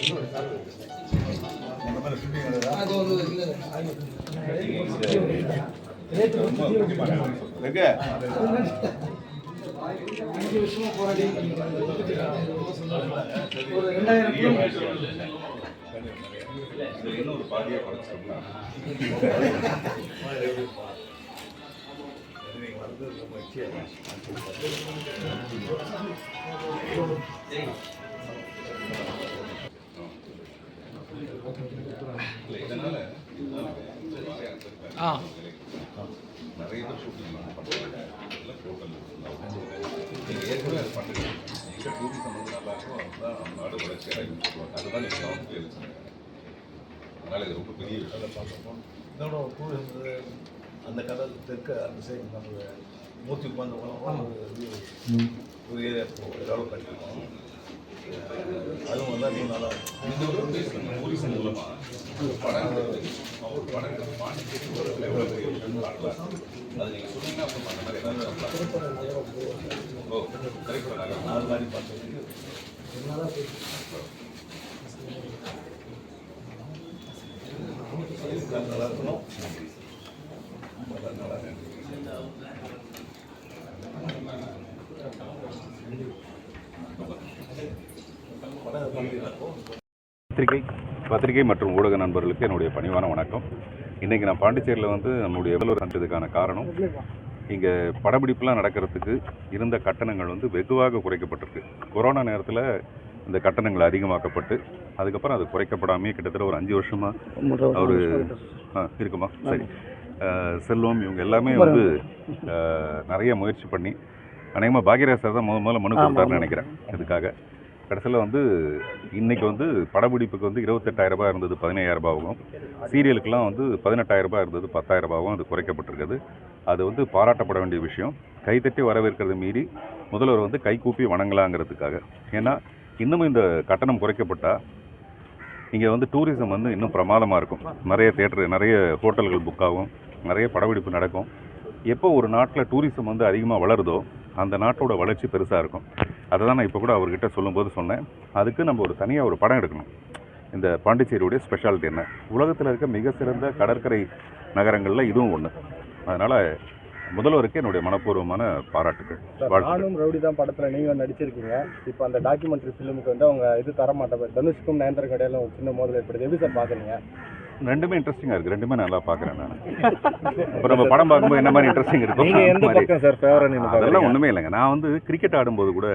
பின்னாடி போகிறதுக்கு எங்க இன்னொரு பாதியை குறைச்சோம்னா இதனால நிறைய பேர் ஷூட்டிங் பண்ணுறாங்க எல்லாம் டோட்டல் நீங்கள் ஏற்கனவே அது எங்கே டூரிசம் வந்து நல்லா இருக்கோ அதுதான் நம்ம நாடு வளர்ச்சி அடையும் சொல்லுவாங்க அதுதான் நீங்கள் கவனத்தில் எழுதுங்க அதனால் இது ரொம்ப பெரிய விஷயம் அதை பார்க்கப்போம் இதோட டூரிசம் அந்த கடல் தெற்கு அந்த சைடு நம்ம மூர்த்தி உட்காந்து ஒரு ஏரியா டெவலப் பண்ணிருக்கோம் அதுவும் வந்தால் இன்னும் நல்லா இந்த ஒரு டூரிசம் மூலமாக மூலமா ஒரு படம் ஒரு படம் எடுத்து பாண்டிச்சேரி ஒரு எவ்வளோ பெரிய விஷயம் அது நீங்கள் சொன்னீங்கன்னா அப்புறம் அந்த மாதிரி ஏதாவது சொல்லலாம் ஓ திரைப்படம் நல்லா அது மாதிரி பார்த்ததுக்கு நல்லா இருக்கணும் நல்லா நல்லா படம் பண்ணிக்கலாம் பத்திரிகை பத்திரிகை மற்றும் ஊடக நண்பர்களுக்கு என்னுடைய பணிவான வணக்கம். இன்றைக்கி நான் பாண்டிச்சேரியில் வந்து நம்முடைய முதல்வர் சந்தித்ததுக்கான காரணம் இங்கே படப்பிடிப்புலாம் நடக்கிறதுக்கு இருந்த கட்டணங்கள் வந்து வெகுவாக குறைக்கப்பட்டிருக்கு. கொரோனா நேரத்தில் இந்த கட்டணங்கள் அதிகமாக்கப்பட்டு அதுக்கப்புறம் அது குறைக்கப்படாமே கிட்டத்தட்ட ஒரு அஞ்சு வருஷமாக அவர் ஆ இருக்குமா? சரி. செல்வம் இவங்க எல்லாமே வந்து நிறைய முயற்சி பண்ணி அநேகமாக பாக்யராஜ் சார் தான் முத முதல்ல மனு கொடுத்தாருன்னு நினைக்கிறேன். இதுக்காக. கடைசியில் வந்து இன்றைக்கி வந்து படப்பிடிப்புக்கு வந்து இருபத்தெட்டாயிரம் ரூபாய் இருந்தது பதினையாயிரம் ரூபாவும் வந்து பதினெட்டாயிரம் ரூபாய் இருந்தது பத்தாயிரம் ரூபாவும் அது குறைக்கப்பட்டிருக்குது. அது வந்து பாராட்டப்பட வேண்டிய விஷயம். கைத்தட்டி வரவேற்கிறத மீறி முதல்வர் வந்து கைகூப்பி வணங்கலாங்கிறதுக்காக. ஏன்னா இன்னமும் இந்த கட்டணம் குறைக்கப்பட்டால் இங்கே வந்து டூரிசம் வந்து இன்னும் பிரமாதமாக இருக்கும். நிறைய தேட்டரு நிறைய ஹோட்டல்கள் புக் ஆகும். நிறைய படப்பிடிப்பு நடக்கும். எப்போ ஒரு நாட்டில் டூரிசம் வந்து அதிகமாக வளருதோ அந்த நாட்டோட வளர்ச்சி பெருசாக இருக்கும். அதை தான் நான் இப்போ கூட அவர்கிட்ட சொல்லும்போது சொன்னேன். அதுக்கு நம்ம ஒரு தனியாக ஒரு படம் எடுக்கணும். இந்த பாண்டிச்சேரியுடைய ஸ்பெஷாலிட்டி என்ன? உலகத்தில் இருக்க மிக சிறந்த கடற்கரை நகரங்களில் இதுவும் ஒன்று அதனால் முதல்வருக்கு என்னுடைய மனப்பூர்வமான பாராட்டுகள் நானும் ரவுடி தான் படத்தில் நீங்கள் நடிச்சிருக்கீங்க. இப்போ அந்த டாக்குமெண்ட்ரி ஃபிலிமுக்கு வந்து அவங்க இது தர மாட்டாங்க தனுஷ்க்கும் நயன்தர் கடையில ஒரு சின்ன மோதல் ஏற்படுது. எப்படி சார் பார்க்குறீங்க ரெண்டுமே இன்ட்ரெஸ்டிங்காக இருக்குது ரெண்டுமே நல்லா பார்க்குறேன் நான். அப்புறம் நம்ம படம் பார்க்கும்போது என்ன மாதிரி இன்ட்ரெஸ்டிங் இருக்கும் அதெல்லாம் ஒன்றுமே இல்லைங்க. நான் வந்து கிரிக்கெட் ஆடும்போது கூட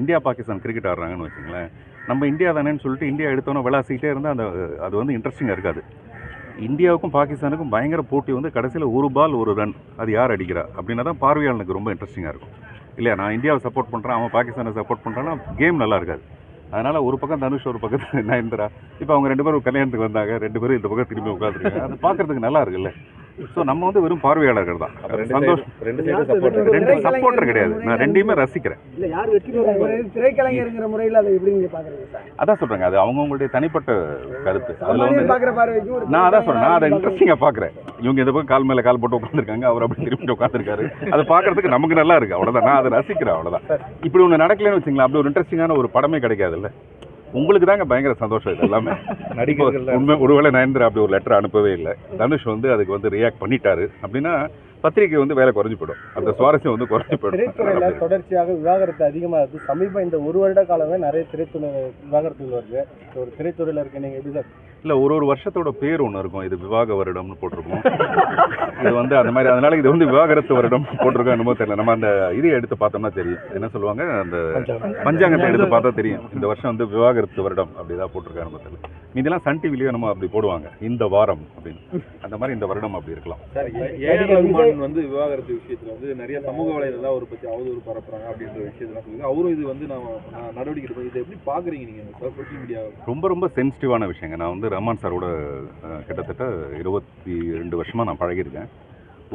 இந்தியா பாகிஸ்தான் கிரிக்கெட் ஆடுறாங்கன்னு வச்சுங்களேன். நம்ம இந்தியா தானேன்னு சொல்லிட்டு இந்தியா எடுத்தோன்னே விளாசிக்கிட்டே இருந்தால் அந்த அது வந்து இன்ட்ரெஸ்டிங்காக இருக்காது. இந்தியாவுக்கும் பாகிஸ்தானுக்கும் பயங்கர போட்டி வந்து கடைசியில் ஒரு பால் ஒரு ரன் அது யார் அடிக்கிறா? அப்படின்னா தான் பார்வையாளனுக்கு ரொம்ப இன்ட்ரெஸ்டிங்காக இருக்கும். இல்லையா? நான் இந்தியாவை சப்போர்ட் பண்ணுறேன் அவன் பாகிஸ்தானை சப்போர்ட் பண்ணுறான்னா கேம் நல்லா இருக்காது. அதனால் ஒரு பக்கம் தனுஷ் ஒரு பக்கத்தில் நயன்தரா. இப்போ அவங்க ரெண்டு பேரும் கல்யாணத்துக்கு வந்தாங்க. ரெண்டு பேரும் இந்த பக்கம் திரும்பி உட்காந்துருக்காங்க அது பார்க்குறதுக்கு நல்லா இருக்குல்ல? ஸோ நம்ம வந்து வெறும் பார்வையாளர்கள் தான். சந்தோஷம் ரெண்டு சைடு சப்போர்ட் ரெண்டு சப்போர்ட்டர் கிடையாது. நான் ரெண்டையுமே ரசிக்கிறேன். இல்ல யார் வெற்றி பெறுவாங்க திரைக்கலைஞருங்கிற முறையில் அதை எப்படி நீங்க பாக்குறீங்க சார்? அதான் சொல்றேங்க. அது அவங்கவுங்களுடைய தனிப்பட்ட கருத்து. அதுல வந்து நான் அதான் சொல்றேன். நான் அதை இன்ட்ரெஸ்டிங்காக பார்க்குறேன் இவங்க இந்த பக்கம் கால் மேலே கால் போட்டு உட்காந்துருக்காங்க அவர் அப்படி திரும்பி உட்காந்துருக்காரு அதை பார்க்கறதுக்கு நமக்கு நல்லா இருக்கு. அவ்வளோதான் நான் அதை ரசிக்கிறேன். அவ்வளோதான் இப்படி ஒன்று நடக்கலன்னு வச்சுங்களேன். அப்படி ஒரு இன்ட்ரெஸ்டிங்கான ஒரு படமே கிடைக்காதுல்ல. உங்களுக்கு தாங்க பயங்கர சந்தோஷம் இது எல்லாமே. நடிகர்கள் உண்மை ஒருவேளை நயன்தரா அப்படி ஒரு லெட்டர் அனுப்பவே இல்லை. தனுஷ் வந்து அதுக்கு வந்து ரியாக்ட் பண்ணிட்டாரு. அப்படின்னா பத்திரிக்கை வந்து வேலை குறைஞ்சு போயிடும். அந்த சுவாரஸ்யம் வந்து குறைஞ்சு திரைத்துறையில் போயிடும் தொடர்ச்சியாக விவாகரத்து அதிகமாக இருக்குது சமீப இந்த ஒரு வருட காலமே நிறைய திரைத்துறை விவாகரத்துகள் வருது. ஒரு திரைத்துறையில் இருக்க நீங்கள் எப்படி சார்? இல்லை ஒரு ஒரு வருஷத்தோட பேர் ஒன்று இருக்கும். இது விவாக வருடம்னு போட்டிருக்கோம் இது வந்து அந்த மாதிரி அதனால இது வந்து விவாகரத்து வருடம் போட்டிருக்கோம் என்னமோ தெரியல. நம்ம அந்த இதை எடுத்து பார்த்தோம்னா தெரியும். என்ன சொல்லுவாங்க? அந்த பஞ்சாங்கத்தை. எடுத்து பார்த்தா தெரியும். இந்த வருஷம் வந்து விவாகரத்து வருடம் அப்படிதான் போட்டிருக்காங்க நம்ம தெரியல. இதெல்லாம் சன் டிவிலேயே நம்ம அப்படி போடுவாங்க. இந்த வாரம் அப்படின்னு. அந்த மாதிரி இந்த வருடம் அப்படி இருக்கலாம். ரகுமான் வந்து விவாகரத்து விஷயத்துல வந்து நிறைய சமூக வலைதளம் அவரை பத்தி அவதூறு பரப்புறாங்க அப்படின்ற விஷயத்தெல்லாம் சொல்லுங்க அவரும் இது வந்து நான் நடவடிக்கை எடுப்பேன் இதை எப்படி பாக்குறீங்க நீங்க? சோஷியல் மீடியா ரொம்ப ரொம்ப சென்சிட்டிவான விஷயங்க. நான் வந்து ரஹ்மான் சாரோட கிட்டத்தட்ட இருபத்தி ரெண்டு வருஷமாக நான் பழகியிருக்கேன்.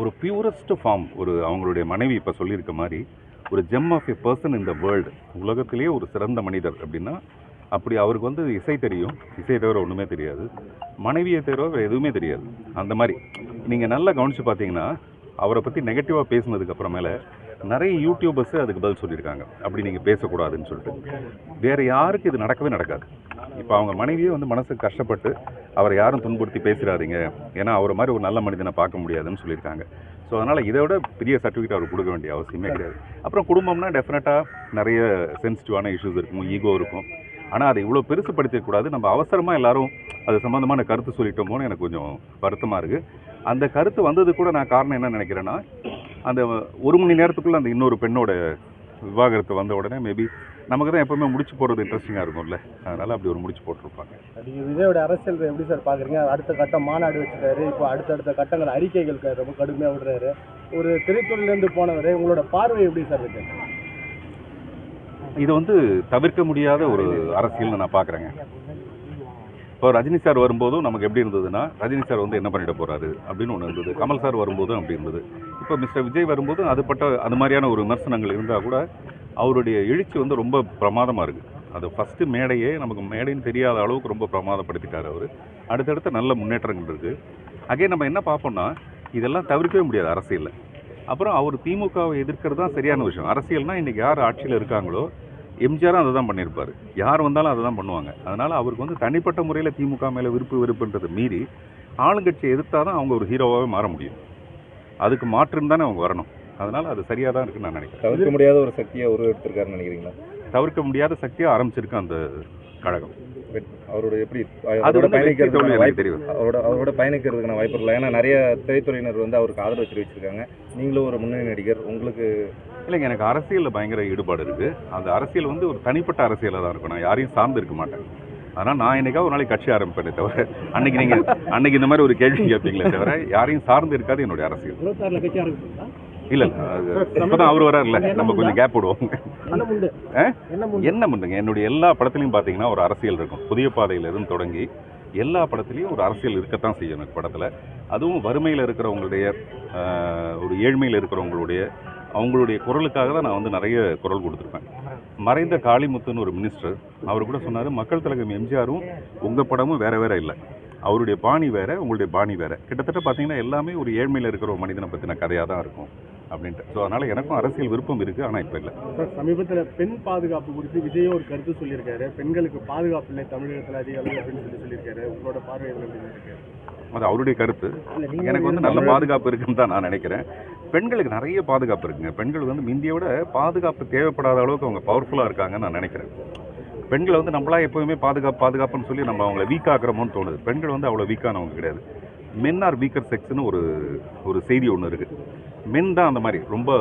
ஒரு பியூரஸ்ட் ஃபார்ம் ஒரு அவங்களுடைய மனைவி இப்போ சொல்லியிருக்க மாதிரி ஒரு ஜெம் ஆஃப் எ பர்சன் இந்த வேர்ல்டு உலகத்திலேயே ஒரு சிறந்த மனிதர் அப்படின்னா அப்படி அவருக்கு வந்து இசை தெரியும். இசை தவிர ஒன்றுமே தெரியாது. மனைவியை தவிர வேறு எதுவுமே தெரியாது. அந்த மாதிரி. நீங்கள் நல்லா கவனித்து பார்த்தீங்கன்னா அவரை பற்றி நெகட்டிவாக பேசுனதுக்கப்புறமேல நிறைய யூடியூபர்ஸு அதுக்கு பதில் சொல்லியிருக்காங்க. அப்படி நீங்கள் பேசக்கூடாதுன்னு சொல்லிட்டு. வேறு யாருக்கு இது நடக்கவே நடக்காது. இப்போ அவங்க மனைவியே வந்து மனசுக்கு கஷ்டப்பட்டு அவரை யாரும் துன்புறுத்தி பேசிடாதீங்க. ஏன்னா அவரை மாதிரி ஒரு நல்ல மனிதனை பார்க்க முடியாதுன்னு சொல்லியிருக்காங்க. ஸோ அதனால் இதை விட பெரிய சர்டிஃபிகேட் அவர் கொடுக்க வேண்டிய அவசியமே கிடையாது. அப்புறம் குடும்பம்னா டெஃபினட்டாக நிறைய சென்சிட்டிவான இஷ்யூஸ் இருக்கும் ஈகோ இருக்கும். ஆனால் அதை இவ்வளோ பெருசுப்படுத்திடக்கூடாது நம்ம அவசரமாக எல்லாரும் அது சம்மந்தமான கருத்து சொல்லிட்டோமோன்னு எனக்கு கொஞ்சம் வருத்தமாக இருக்குது அந்த கருத்து வந்தது கூட நான் காரணம் என்ன நினைக்கிறேன்னா அந்த ஒரு மணி நேரத்துக்குள்ளே அந்த இன்னொரு பெண்ணோட விவாகரத்து வந்த உடனே மேபி நமக்கு தான் எப்பவுமே முடிச்சு போடுறது இன்ட்ரெஸ்டிங்காக இருக்கும்ல. அதனால் அப்படி ஒரு முடிச்சு போட்டிருப்பாங்க. நீங்க விஜயோட அரசியல் எப்படி சார் பாக்குறீங்க? அடுத்த கட்டம் மாநாடு வச்சுட்டாரு இப்போ அடுத்தடுத்த கட்டங்கள் அறிக்கைகள் ரொம்ப கடுமையாக விடுறாரு. ஒரு திரைத்துறையிலேருந்து போனவர் உங்களோட பார்வை எப்படி சார் இருக்கு? இது வந்து தவிர்க்க முடியாத ஒரு அரசியல்னு நான் பார்க்குறேங்க இப்போ ரஜினி சார் வரும்போதும் நமக்கு எப்படி இருந்ததுன்னா ரஜினி சார் வந்து என்ன பண்ணிட போகிறாரு அப்படின்னு ஒன்று இருந்தது. கமல் சார் வரும்போதும் அப்படி இருந்தது. இப்போ மிஸ்டர் விஜய் வரும்போதும் அதுபட்ட அது மாதிரியான ஒரு விமர்சனங்கள் இருந்தால் கூட அவருடைய எழுச்சி வந்து ரொம்ப பிரமாதமாக இருக்குது அது ஃபஸ்ட்டு மேடையே நமக்கு மேடைன்னு தெரியாத அளவுக்கு ரொம்ப பிரமாதப்படுத்திட்டார் அவர். அடுத்தடுத்த நல்ல முன்னேற்றங்கள் இருக்குது அகே நம்ம என்ன பார்ப்போம்னா இதெல்லாம் தவிர்க்கவே முடியாது அரசியலில். அப்புறம் அவர் திமுகவை எதிர்க்கிறது தான் சரியான விஷயம். அரசியல்னால் இன்றைக்கி யார் ஆட்சியில் இருக்காங்களோ எம்ஜிஆரும் அதை தான் பண்ணியிருப்பார். யார் வந்தாலும் அதை தான் பண்ணுவாங்க. அதனால் அவருக்கு வந்து தனிப்பட்ட முறையில் திமுக மேலே விருப்பு வெறுப்புன்றதை மீறி ஆளுங்கட்சியை எதிர்த்தா தான் அவங்க ஒரு ஹீரோவாகவே மாற முடியும். அதுக்கு மாற்றுன்னு தானே அவங்க வரணும். அதனால் அது சரியாக தான் இருக்குன்னு நான் நினைக்கிறேன். தவிர்க்க முடியாத ஒரு சக்தியை உருவெடுத்திருக்காருன்னு நினைக்கிறீங்களா? தவிர்க்க முடியாத சக்தியாக ஆரம்பிச்சிருக்கு அந்த கழகம். அவரோட எப்படி அது அவரோட வந்து வெற்றி தோல்வி பயணிக்கிறதுக்கான எனக்கு வாய்ப்பு தெரியும் அவரோட அவரோட பயணிக்கிறதுக்கான வாய்ப்பு இல்லை. ஏன்னா நிறைய திரைத்துறையினர் வந்து அவருக்கு ஆதரவு தெரிவிச்சிருக்காங்க. நீங்களும் ஒரு முன்னணி நடிகர். உங்களுக்கு இல்லைங்க எனக்கு அரசியலில் பயங்கர ஈடுபாடு இருக்குது அந்த அரசியல் வந்து ஒரு தனிப்பட்ட அரசியலாக தான் இருக்கும் நான் யாரையும் சார்ந்து இருக்க மாட்டேன். ஆனால் நான் என்னைக்காவது ஒரு நாளைக்கு கட்சி ஆரம்பிப்பேனே தவிர அன்னைக்கு நீங்கள் அன்னைக்கு இந்த மாதிரி ஒரு கேள்வி கேட்பீங்களே தவிர யாரையும் சார்ந்து இருக்காது என்னுடைய அரசியல். இல்லை இல்லை இப்போ தான் அவர் வராருல்ல நம்ம கொஞ்சம் கேப் விடுவோம். என்ன பண்ணுங்க என்னுடைய எல்லா படத்துலையும் பார்த்தீங்கன்னா ஒரு அரசியல் இருக்கும். புதிய பாதையிலிருந்து தொடங்கி எல்லா படத்துலையும் ஒரு அரசியல் இருக்கத்தான் செய்யும் எனக்கு படத்தில். அதுவும் வறுமையில் இருக்கிறவங்களுடைய ஒரு ஏழ்மையில் இருக்கிறவங்களுடைய அவங்களுடைய குரலுக்காக தான் நான் வந்து நிறைய குரல் கொடுத்துருப்பேன். மறைந்த காளிமுத்துன்னு ஒரு மினிஸ்டர் அவர் கூட சொன்னார் மக்கள் தலைவர் எம்ஜிஆரும் உங்கள் படமும் வேற வேற இல்லை. அவருடைய பாணி வேற உங்களுடைய பாணி வேற. கிட்டத்தட்ட பார்த்தீங்கன்னா எல்லாமே ஒரு ஏழ்மையில் இருக்கிற ஒரு மனிதனை பற்றின கதையாக தான் இருக்கும் அப்படின்ட்டு. ஸோ அதனால் எனக்கும் அரசியல் விருப்பம் இருக்குது ஆனால் இப்போ இல்லை. சார் சமீபத்தில் பெண் பாதுகாப்பு குறித்து விஜயும் ஒரு கருத்து சொல்லியிருக்காரு. பெண்களுக்கு பாதுகாப்பு இல்லை தமிழகத்தில் அதிக அளவு அப்படின்னு சொல்லி சொல்லியிருக்காரு. உங்களோட பார்வை எதுல எப்படி இருக்கு? அது அவருடைய கருத்து. எனக்கு வந்து நல்ல பாதுகாப்பு இருக்குன்னு தான் நான் நினைக்கிறேன். பெண்களுக்கு நிறைய பாதுகாப்பு இருக்குங்க. பெண்கள் வந்து முந்திய விட பாதுகாப்பு தேவைப்படாத அளவுக்கு அவங்க பவர்ஃபுல்லாக இருக்காங்கன்னு நான் நினைக்கிறேன். பெண்களை வந்து நம்மளா எப்போதுமே பாதுகாப்பு பாதுகாப்புன்னு சொல்லி நம்ம அவங்கள வீக்காக்குறோமோன்னு தோணுது. பெண்கள் வந்து அவ்வளோ வீக்கானவங்க கிடையாது. மென் ஆர் வீக்கர் செக்ஸ்னு ஒரு ஒரு செய்தி ஒன்று இருக்குது மென் தான் அந்த மாதிரி ரொம்ப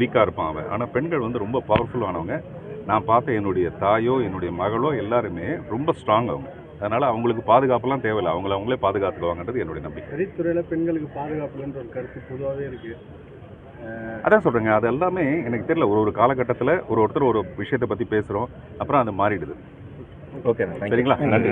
வீக்காக இருப்பான் அவன். ஆனால் பெண்கள் வந்து ரொம்ப பவர்ஃபுல்லானவங்க நான் பார்த்த என்னுடைய தாயோ என்னுடைய மகளோ எல்லாருமே ரொம்ப ஸ்ட்ராங் அவங்க. அதனால் அவங்களுக்கு பாதுகாப்புலாம் தேவையில்லை. அவங்கள அவங்களே பாதுகாத்துக்குவாங்கன்றது என்னுடைய நம்பிக்கை. திரைத்துறையில் பெண்களுக்கு பாதுகாப்புன்ற ஒரு கருத்து பொதுவாகவே இருக்குது அதான் சொல்கிறேங்க அது எல்லாமே எனக்கு தெரியல. ஒரு ஒரு காலகட்டத்தில் ஒரு ஒருத்தர் ஒரு விஷயத்தை பற்றி பேசுகிறோம் அப்புறம் அது மாறிடுது. ஓகே சரிங்களா? நன்றி